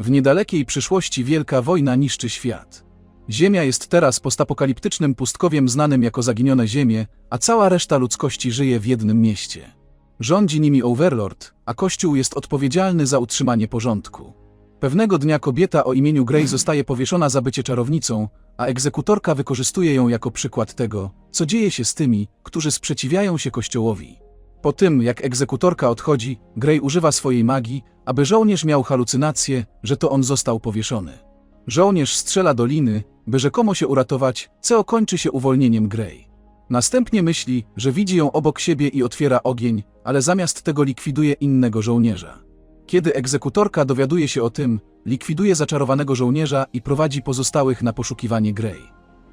W niedalekiej przyszłości wielka wojna niszczy świat. Ziemia jest teraz postapokaliptycznym pustkowiem znanym jako zaginione ziemie, a cała reszta ludzkości żyje w jednym mieście. Rządzi nimi Overlord, a Kościół jest odpowiedzialny za utrzymanie porządku. Pewnego dnia kobieta o imieniu Grey zostaje powieszona za bycie czarownicą, a egzekutorka wykorzystuje ją jako przykład tego, co dzieje się z tymi, którzy sprzeciwiają się Kościołowi. Po tym, jak egzekutorka odchodzi, Grey używa swojej magii, aby żołnierz miał halucynację, że to on został powieszony. Żołnierz strzela do liny, by rzekomo się uratować, co kończy się uwolnieniem Grey. Następnie myśli, że widzi ją obok siebie i otwiera ogień, ale zamiast tego likwiduje innego żołnierza. Kiedy egzekutorka dowiaduje się o tym, likwiduje zaczarowanego żołnierza i prowadzi pozostałych na poszukiwanie Grey.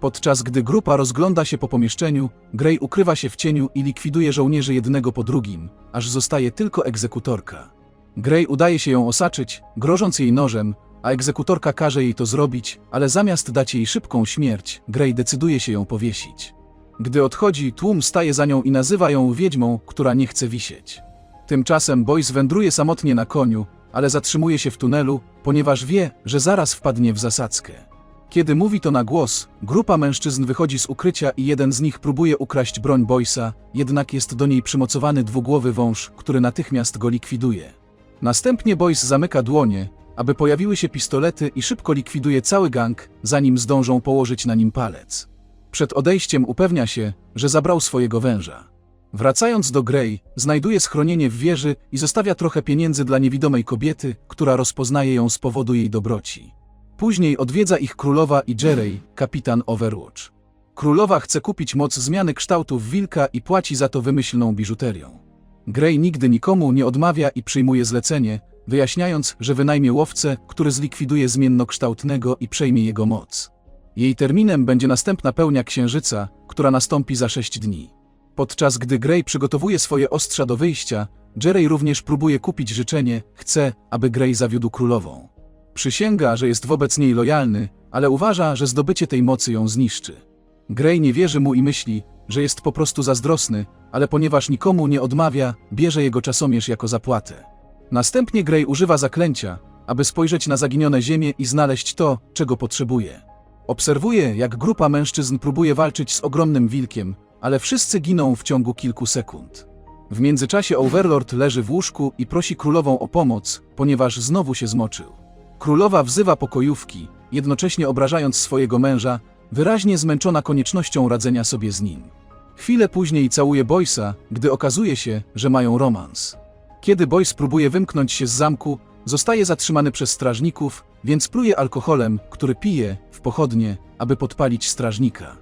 Podczas gdy grupa rozgląda się po pomieszczeniu, Grey ukrywa się w cieniu i likwiduje żołnierzy jednego po drugim, aż zostaje tylko egzekutorka. Grey udaje się ją osaczyć, grożąc jej nożem, a egzekutorka każe jej to zrobić, ale zamiast dać jej szybką śmierć, Grey decyduje się ją powiesić. Gdy odchodzi, tłum staje za nią i nazywa ją wiedźmą, która nie chce wisieć. Tymczasem Boyce wędruje samotnie na koniu, ale zatrzymuje się w tunelu, ponieważ wie, że zaraz wpadnie w zasadzkę. Kiedy mówi to na głos, grupa mężczyzn wychodzi z ukrycia i jeden z nich próbuje ukraść broń Boysa, jednak jest do niej przymocowany dwugłowy wąż, który natychmiast go likwiduje. Następnie Boyce zamyka dłonie, aby pojawiły się pistolety i szybko likwiduje cały gang, zanim zdążą położyć na nim palec. Przed odejściem upewnia się, że zabrał swojego węża. Wracając do Grey, znajduje schronienie w wieży i zostawia trochę pieniędzy dla niewidomej kobiety, która rozpoznaje ją z powodu jej dobroci. Później odwiedza ich królowa i Jerry, kapitan Overwatch. Królowa chce kupić moc zmiany kształtów wilka i płaci za to wymyślną biżuterią. Grey nigdy nikomu nie odmawia i przyjmuje zlecenie, wyjaśniając, że wynajmie łowcę, który zlikwiduje zmiennokształtnego i przejmie jego moc. Jej terminem będzie następna pełnia księżyca, która nastąpi za sześć dni. Podczas gdy Grey przygotowuje swoje ostrza do wyjścia, Jerry również próbuje kupić życzenie, chce, aby Grey zawiódł królową. Przysięga, że jest wobec niej lojalny, ale uważa, że zdobycie tej mocy ją zniszczy. Grey nie wierzy mu i myśli, że jest po prostu zazdrosny, ale ponieważ nikomu nie odmawia, bierze jego czasomierz jako zapłatę. Następnie Grey używa zaklęcia, aby spojrzeć na zaginione ziemię i znaleźć to, czego potrzebuje. Obserwuje, jak grupa mężczyzn próbuje walczyć z ogromnym wilkiem, ale wszyscy giną w ciągu kilku sekund. W międzyczasie Overlord leży w łóżku i prosi królową o pomoc, ponieważ znowu się zmoczył. Królowa wzywa pokojówki, jednocześnie obrażając swojego męża, wyraźnie zmęczona koniecznością radzenia sobie z nim. Chwilę później całuje Boysa, gdy okazuje się, że mają romans. Kiedy Boyce próbuje wymknąć się z zamku, zostaje zatrzymany przez strażników, więc pluje alkoholem, który pije, w pochodnie, aby podpalić strażnika.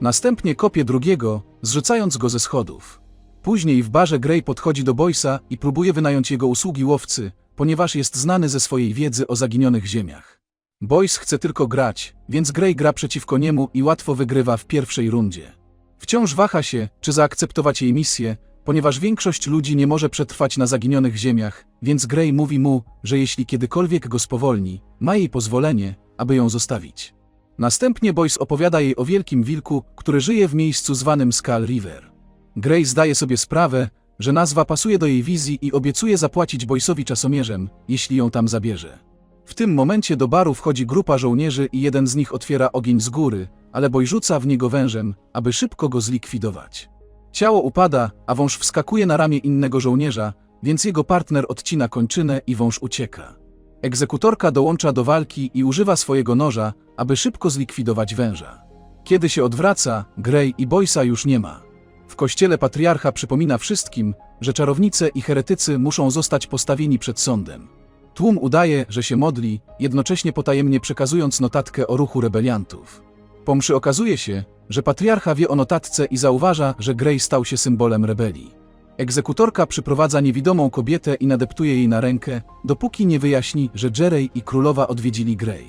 Następnie kopie drugiego, zrzucając go ze schodów. Później w barze Grey podchodzi do Boysa i próbuje wynająć jego usługi łowcy, ponieważ jest znany ze swojej wiedzy o zaginionych ziemiach. Boyce chce tylko grać, więc Grey gra przeciwko niemu i łatwo wygrywa w pierwszej rundzie. Wciąż waha się, czy zaakceptować jej misję, ponieważ większość ludzi nie może przetrwać na zaginionych ziemiach, więc Grey mówi mu, że jeśli kiedykolwiek go spowolni, ma jej pozwolenie, aby ją zostawić. Następnie Boyce opowiada jej o wielkim wilku, który żyje w miejscu zwanym Skull River. Grey zdaje sobie sprawę, że nazwa pasuje do jej wizji i obiecuje zapłacić Boyce'owi czasomierzem, jeśli ją tam zabierze. W tym momencie do baru wchodzi grupa żołnierzy i jeden z nich otwiera ogień z góry, ale Boy rzuca w niego wężem, aby szybko go zlikwidować. Ciało upada, a wąż wskakuje na ramię innego żołnierza, więc jego partner odcina kończynę i wąż ucieka. Egzekutorka dołącza do walki i używa swojego noża, aby szybko zlikwidować węża. Kiedy się odwraca, Grey i Boysa już nie ma. W kościele patriarcha przypomina wszystkim, że czarownice i heretycy muszą zostać postawieni przed sądem. Tłum udaje, że się modli, jednocześnie potajemnie przekazując notatkę o ruchu rebeliantów. Po mszy okazuje się, że patriarcha wie o notatce i zauważa, że Grey stał się symbolem rebelii. Egzekutorka przyprowadza niewidomą kobietę i nadeptuje jej na rękę, dopóki nie wyjaśni, że Jerry i królowa odwiedzili Grey.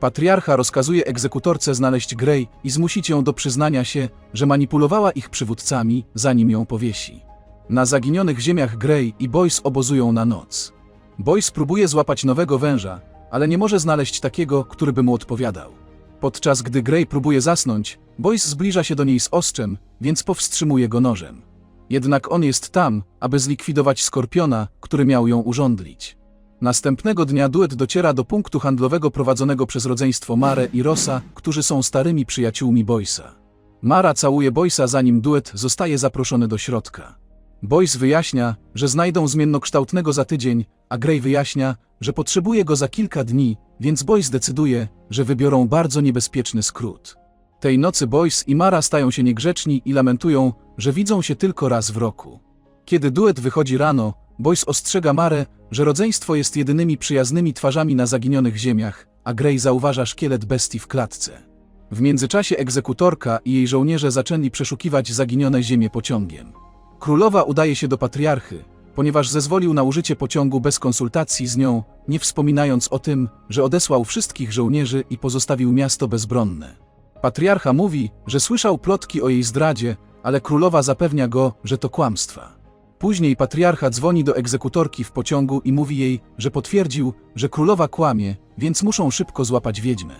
Patriarcha rozkazuje egzekutorce znaleźć Grey i zmusić ją do przyznania się, że manipulowała ich przywódcami, zanim ją powiesi. Na zaginionych ziemiach Grey i Boyce obozują na noc. Boyce próbuje złapać nowego węża, ale nie może znaleźć takiego, który by mu odpowiadał. Podczas gdy Grey próbuje zasnąć, Boyce zbliża się do niej z ostrzem, więc powstrzymuje go nożem. Jednak on jest tam, aby zlikwidować skorpiona, który miał ją urządlić. Następnego dnia duet dociera do punktu handlowego prowadzonego przez rodzeństwo Mare i Rosa, którzy są starymi przyjaciółmi Boysa. Mara całuje Boysa zanim duet zostaje zaproszony do środka. Boyce wyjaśnia, że znajdą zmiennokształtnego za tydzień, a Gray wyjaśnia, że potrzebuje go za kilka dni, więc Boyce decyduje, że wybiorą bardzo niebezpieczny skrót. Tej nocy Boyce i Mara stają się niegrzeczni i lamentują, że widzą się tylko raz w roku. Kiedy duet wychodzi rano, Boyce ostrzega Marę, że rodzeństwo jest jedynymi przyjaznymi twarzami na zaginionych ziemiach, a Gray zauważa szkielet bestii w klatce. W międzyczasie egzekutorka i jej żołnierze zaczęli przeszukiwać zaginione ziemie pociągiem. Królowa udaje się do patriarchy, ponieważ zezwolił na użycie pociągu bez konsultacji z nią, nie wspominając o tym, że odesłał wszystkich żołnierzy i pozostawił miasto bezbronne. Patriarcha mówi, że słyszał plotki o jej zdradzie, ale królowa zapewnia go, że to kłamstwa. Później patriarcha dzwoni do egzekutorki w pociągu i mówi jej, że potwierdził, że królowa kłamie, więc muszą szybko złapać wiedźmę.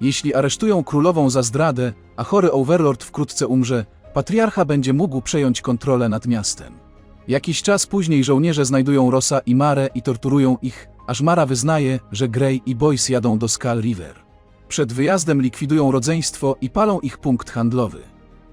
Jeśli aresztują królową za zdradę, a chory Overlord wkrótce umrze, patriarcha będzie mógł przejąć kontrolę nad miastem. Jakiś czas później żołnierze znajdują Rosa i Marę i torturują ich, aż Mara wyznaje, że Grey i Boyce jadą do Skull River. Przed wyjazdem likwidują rodzeństwo i palą ich punkt handlowy.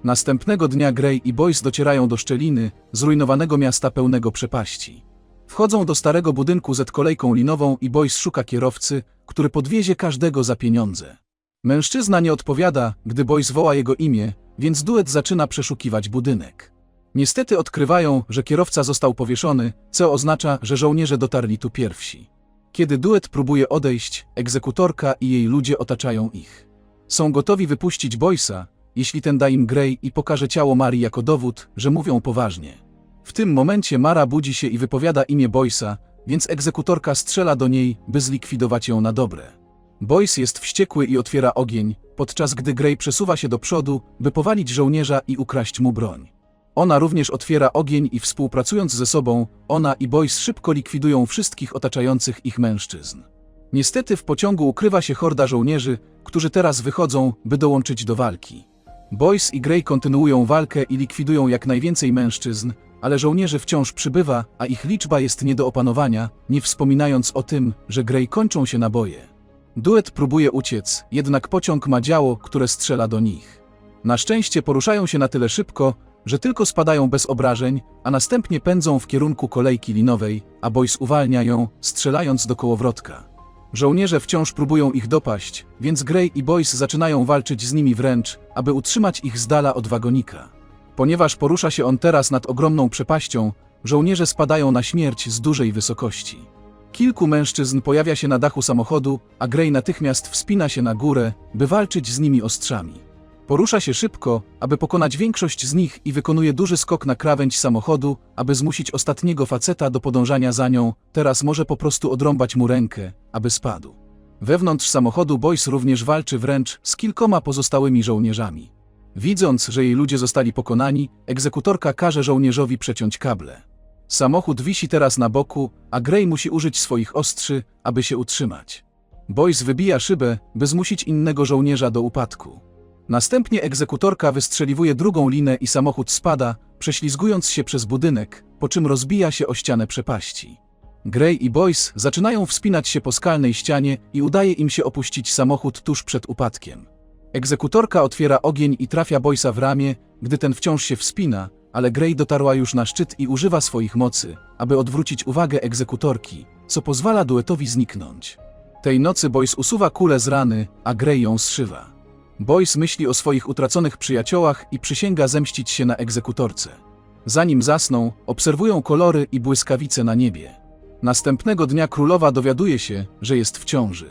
Następnego dnia Grey i Boyce docierają do szczeliny, zrujnowanego miasta pełnego przepaści. Wchodzą do starego budynku z kolejką linową i Boyce szuka kierowcy, który podwiezie każdego za pieniądze. Mężczyzna nie odpowiada, gdy Boyce woła jego imię, więc duet zaczyna przeszukiwać budynek. Niestety odkrywają, że kierowca został powieszony, co oznacza, że żołnierze dotarli tu pierwsi. Kiedy duet próbuje odejść, egzekutorka i jej ludzie otaczają ich. Są gotowi wypuścić Boysa, jeśli ten da im Grey i pokaże ciało Marii jako dowód, że mówią poważnie. W tym momencie Mara budzi się i wypowiada imię Boysa, więc egzekutorka strzela do niej, by zlikwidować ją na dobre. Boyce jest wściekły i otwiera ogień, podczas gdy Grey przesuwa się do przodu, by powalić żołnierza i ukraść mu broń. Ona również otwiera ogień i współpracując ze sobą, ona i Boyce szybko likwidują wszystkich otaczających ich mężczyzn. Niestety w pociągu ukrywa się horda żołnierzy, którzy teraz wychodzą, by dołączyć do walki. Boyce i Grey kontynuują walkę i likwidują jak najwięcej mężczyzn, ale żołnierzy wciąż przybywa, a ich liczba jest nie do opanowania, nie wspominając o tym, że Grey kończą się naboje. Duet próbuje uciec, jednak pociąg ma działo, które strzela do nich. Na szczęście poruszają się na tyle szybko, że tylko spadają bez obrażeń, a następnie pędzą w kierunku kolejki linowej, a Boyce uwalnia ją, strzelając do kołowrotka. Żołnierze wciąż próbują ich dopaść, więc Grey i Boyce zaczynają walczyć z nimi wręcz, aby utrzymać ich z dala od wagonika. Ponieważ porusza się on teraz nad ogromną przepaścią, żołnierze spadają na śmierć z dużej wysokości. Kilku mężczyzn pojawia się na dachu samochodu, a Grey natychmiast wspina się na górę, by walczyć z nimi ostrzami. Porusza się szybko, aby pokonać większość z nich i wykonuje duży skok na krawędź samochodu, aby zmusić ostatniego faceta do podążania za nią, teraz może po prostu odrąbać mu rękę, aby spadł. Wewnątrz samochodu Boyce również walczy wręcz z kilkoma pozostałymi żołnierzami. Widząc, że jej ludzie zostali pokonani, egzekutorka każe żołnierzowi przeciąć kable. Samochód wisi teraz na boku, a Grey musi użyć swoich ostrzy, aby się utrzymać. Boyce wybija szybę, by zmusić innego żołnierza do upadku. Następnie egzekutorka wystrzeliwuje drugą linę i samochód spada, prześlizgując się przez budynek, po czym rozbija się o ścianę przepaści. Grey i Boyce zaczynają wspinać się po skalnej ścianie i udaje im się opuścić samochód tuż przed upadkiem. Egzekutorka otwiera ogień i trafia Boysa w ramię, gdy ten wciąż się wspina, ale Grey dotarła już na szczyt i używa swoich mocy, aby odwrócić uwagę egzekutorki, co pozwala duetowi zniknąć. Tej nocy Boyce usuwa kulę z rany, a Grey ją zszywa. Boyce myśli o swoich utraconych przyjaciołach i przysięga zemścić się na egzekutorce. Zanim zasną, obserwują kolory i błyskawice na niebie. Następnego dnia królowa dowiaduje się, że jest w ciąży.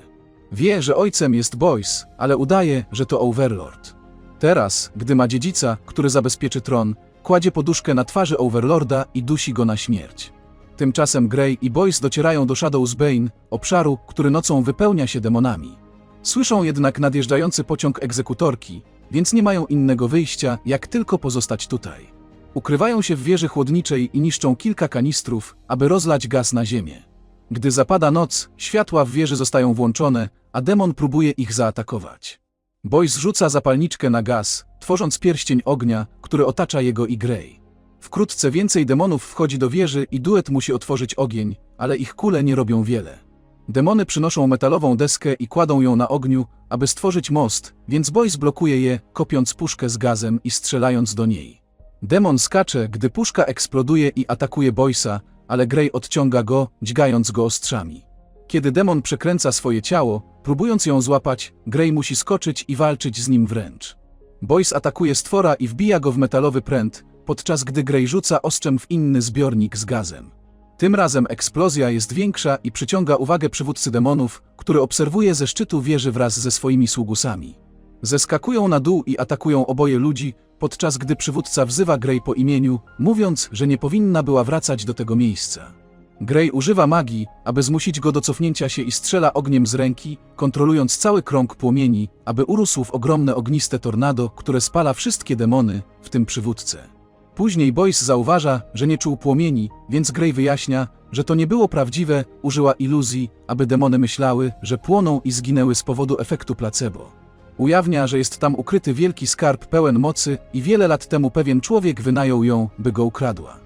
Wie, że ojcem jest Boyce, ale udaje, że to Overlord. Teraz, gdy ma dziedzica, który zabezpieczy tron, kładzie poduszkę na twarzy Overlorda i dusi go na śmierć. Tymczasem Grey i Boyce docierają do Shadows Bane, obszaru, który nocą wypełnia się demonami. Słyszą jednak nadjeżdżający pociąg egzekutorki, więc nie mają innego wyjścia, jak tylko pozostać tutaj. Ukrywają się w wieży chłodniczej i niszczą kilka kanistrów, aby rozlać gaz na ziemię. Gdy zapada noc, światła w wieży zostają włączone, a demon próbuje ich zaatakować. Boyce rzuca zapalniczkę na gaz, tworząc pierścień ognia, który otacza jego i Grey. Wkrótce więcej demonów wchodzi do wieży i duet musi otworzyć ogień, ale ich kule nie robią wiele. Demony przynoszą metalową deskę i kładą ją na ogniu, aby stworzyć most, więc Boyce blokuje je, kopiąc puszkę z gazem i strzelając do niej. Demon skacze, gdy puszka eksploduje i atakuje Boysa, ale Grey odciąga go, dźgając go ostrzami. Kiedy demon przekręca swoje ciało, próbując ją złapać, Grey musi skoczyć i walczyć z nim wręcz. Boyce atakuje stwora i wbija go w metalowy pręt, podczas gdy Grey rzuca ostrzem w inny zbiornik z gazem. Tym razem eksplozja jest większa i przyciąga uwagę przywódcy demonów, który obserwuje ze szczytu wieży wraz ze swoimi sługusami. Zeskakują na dół i atakują oboje ludzi, podczas gdy przywódca wzywa Grey po imieniu, mówiąc, że nie powinna była wracać do tego miejsca. Grey używa magii, aby zmusić go do cofnięcia się i strzela ogniem z ręki, kontrolując cały krąg płomieni, aby urósł w ogromne ogniste tornado, które spala wszystkie demony, w tym przywódcę. Później Boyce zauważa, że nie czuł płomieni, więc Grey wyjaśnia, że to nie było prawdziwe, użyła iluzji, aby demony myślały, że płoną i zginęły z powodu efektu placebo. Ujawnia, że jest tam ukryty wielki skarb pełen mocy i wiele lat temu pewien człowiek wynajął ją, by go ukradła.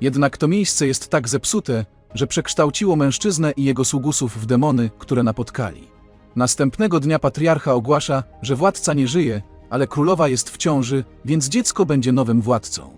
Jednak to miejsce jest tak zepsute, że przekształciło mężczyznę i jego sługusów w demony, które napotkali. Następnego dnia patriarcha ogłasza, że władca nie żyje, ale królowa jest w ciąży, więc dziecko będzie nowym władcą.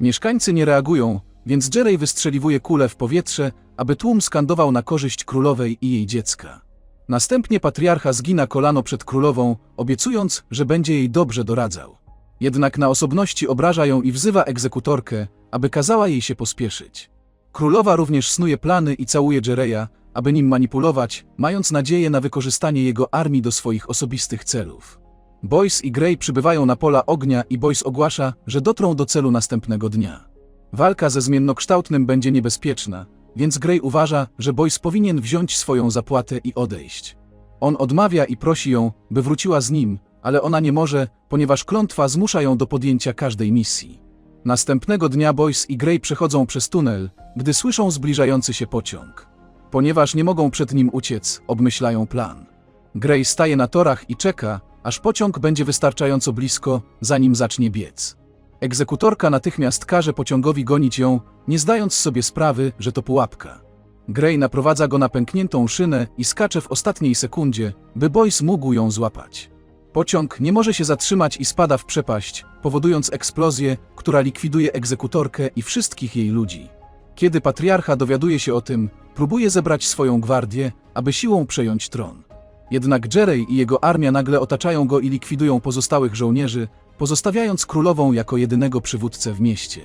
Mieszkańcy nie reagują, więc Jerry wystrzeliwuje kulę w powietrze, aby tłum skandował na korzyść królowej i jej dziecka. Następnie patriarcha zgina kolano przed królową, obiecując, że będzie jej dobrze doradzał. Jednak na osobności obraża ją i wzywa egzekutorkę, aby kazała jej się pospieszyć. Królowa również snuje plany i całuje Jereya, aby nim manipulować, mając nadzieję na wykorzystanie jego armii do swoich osobistych celów. Boyce i Grey przybywają na pola ognia i Boyce ogłasza, że dotrą do celu następnego dnia. Walka ze zmiennokształtnym będzie niebezpieczna, więc Grey uważa, że Boyce powinien wziąć swoją zapłatę i odejść. On odmawia i prosi ją, by wróciła z nim, ale ona nie może, ponieważ klątwa zmusza ją do podjęcia każdej misji. Następnego dnia Boyce i Grey przechodzą przez tunel, gdy słyszą zbliżający się pociąg. Ponieważ nie mogą przed nim uciec, obmyślają plan. Grey staje na torach i czeka, aż pociąg będzie wystarczająco blisko, zanim zacznie biec. Egzekutorka natychmiast każe pociągowi gonić ją, nie zdając sobie sprawy, że to pułapka. Grey naprowadza go na pękniętą szynę i skacze w ostatniej sekundzie, by Boyce mógł ją złapać. Pociąg nie może się zatrzymać i spada w przepaść, powodując eksplozję, która likwiduje egzekutorkę i wszystkich jej ludzi. Kiedy patriarcha dowiaduje się o tym, próbuje zebrać swoją gwardię, aby siłą przejąć tron. Jednak Jerej i jego armia nagle otaczają go i likwidują pozostałych żołnierzy, pozostawiając królową jako jedynego przywódcę w mieście.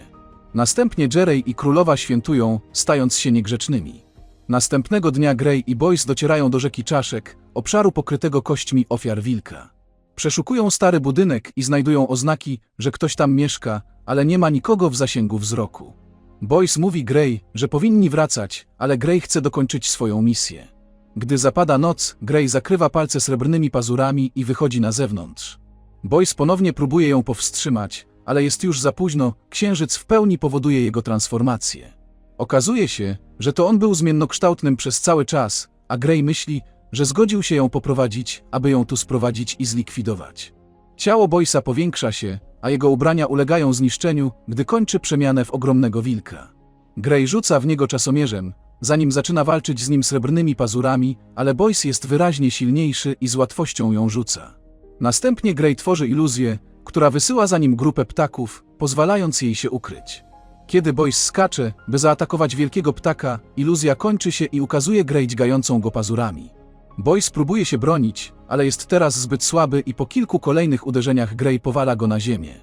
Następnie Jerej i królowa świętują, stając się niegrzecznymi. Następnego dnia Grey i Boyce docierają do rzeki Czaszek, obszaru pokrytego kośćmi ofiar wilka. Przeszukują stary budynek i znajdują oznaki, że ktoś tam mieszka, ale nie ma nikogo w zasięgu wzroku. Boyce mówi Grey, że powinni wracać, ale Grey chce dokończyć swoją misję. Gdy zapada noc, Grey zakrywa palce srebrnymi pazurami i wychodzi na zewnątrz. Boyce ponownie próbuje ją powstrzymać, ale jest już za późno, księżyc w pełni powoduje jego transformację. Okazuje się, że to on był zmiennokształtnym przez cały czas, a Grey myśli, że zgodził się ją poprowadzić, aby ją tu sprowadzić i zlikwidować. Ciało Boysa powiększa się, a jego ubrania ulegają zniszczeniu, gdy kończy przemianę w ogromnego wilka. Grey rzuca w niego czasomierzem, zanim zaczyna walczyć z nim srebrnymi pazurami, ale Boyce jest wyraźnie silniejszy i z łatwością ją rzuca. Następnie Grey tworzy iluzję, która wysyła za nim grupę ptaków, pozwalając jej się ukryć. Kiedy Boyce skacze, by zaatakować wielkiego ptaka, iluzja kończy się i ukazuje Grey dźgającą go pazurami. Boyce próbuje się bronić, ale jest teraz zbyt słaby i po kilku kolejnych uderzeniach Grey powala go na ziemię.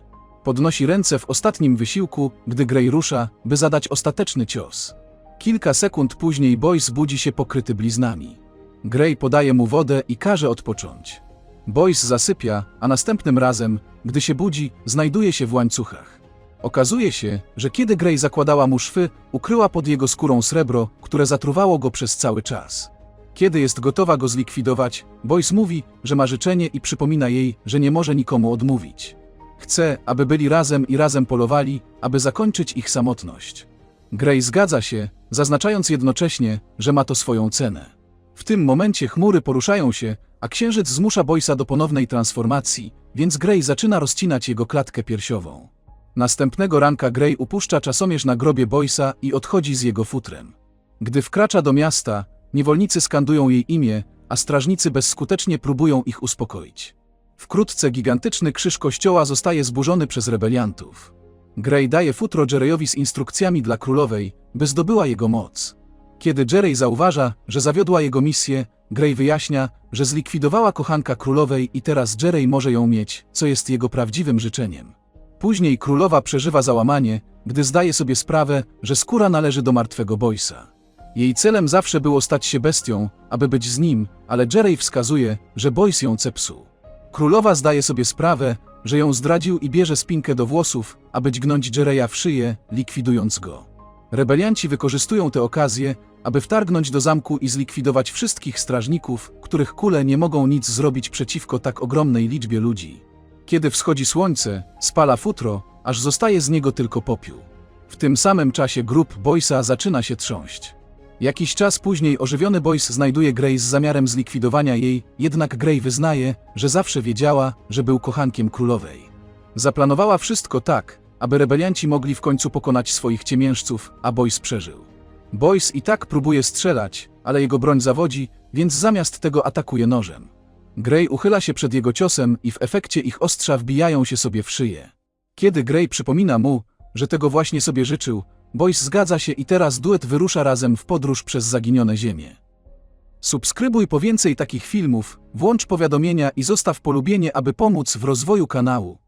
Podnosi ręce w ostatnim wysiłku, gdy Grey rusza, by zadać ostateczny cios. Kilka sekund później Boyce budzi się pokryty bliznami. Grey podaje mu wodę i każe odpocząć. Boyce zasypia, a następnym razem, gdy się budzi, znajduje się w łańcuchach. Okazuje się, że kiedy Grey zakładała mu szwy, ukryła pod jego skórą srebro, które zatruwało go przez cały czas. Kiedy jest gotowa go zlikwidować, Boyce mówi, że ma życzenie i przypomina jej, że nie może nikomu odmówić. Chce, aby byli razem i razem polowali, aby zakończyć ich samotność. Grey zgadza się, zaznaczając jednocześnie, że ma to swoją cenę. W tym momencie chmury poruszają się, a księżyc zmusza Boysa do ponownej transformacji, więc Grey zaczyna rozcinać jego klatkę piersiową. Następnego ranka Grey upuszcza czasomierz na grobie Boysa i odchodzi z jego futrem. Gdy wkracza do miasta, niewolnicy skandują jej imię, a strażnicy bezskutecznie próbują ich uspokoić. Wkrótce gigantyczny krzyż kościoła zostaje zburzony przez rebeliantów. Grey daje futro Jereyowi z instrukcjami dla królowej, by zdobyła jego moc. Kiedy Jerry zauważa, że zawiodła jego misję, Grey wyjaśnia, że zlikwidowała kochanka królowej i teraz Jerry może ją mieć, co jest jego prawdziwym życzeniem. Później królowa przeżywa załamanie, gdy zdaje sobie sprawę, że skóra należy do martwego Boysa. Jej celem zawsze było stać się bestią, aby być z nim, ale Jerry wskazuje, że Boys ją cepsuł. Królowa zdaje sobie sprawę, że ją zdradził i bierze spinkę do włosów, aby dźgnąć Jereya w szyję, likwidując go. Rebelianci wykorzystują tę okazję, aby wtargnąć do zamku i zlikwidować wszystkich strażników, których kule nie mogą nic zrobić przeciwko tak ogromnej liczbie ludzi. Kiedy wschodzi słońce, spala futro, aż zostaje z niego tylko popiół. W tym samym czasie grup Boysa zaczyna się trząść. Jakiś czas później ożywiony Boyce znajduje Grey z zamiarem zlikwidowania jej, jednak Grey wyznaje, że zawsze wiedziała, że był kochankiem królowej. Zaplanowała wszystko tak, aby rebelianci mogli w końcu pokonać swoich ciemiężców, a Boyce przeżył. Boyce i tak próbuje strzelać, ale jego broń zawodzi, więc zamiast tego atakuje nożem. Grey uchyla się przed jego ciosem i w efekcie ich ostrza wbijają się sobie w szyję. Kiedy Grey przypomina mu, że tego właśnie sobie życzył, Boyce zgadza się i teraz duet wyrusza razem w podróż przez zaginione ziemie. Subskrybuj po więcej takich filmów, włącz powiadomienia i zostaw polubienie, aby pomóc w rozwoju kanału.